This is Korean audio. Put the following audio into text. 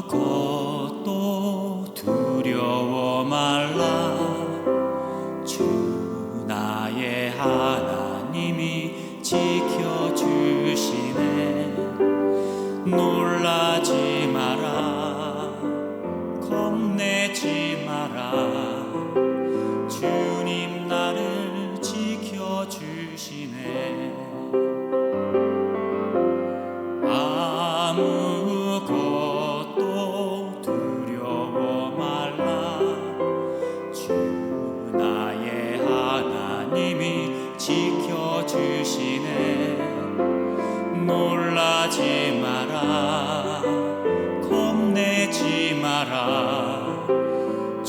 아무것도 두려워 말라. 주 나의 하나님이 지켜주시네.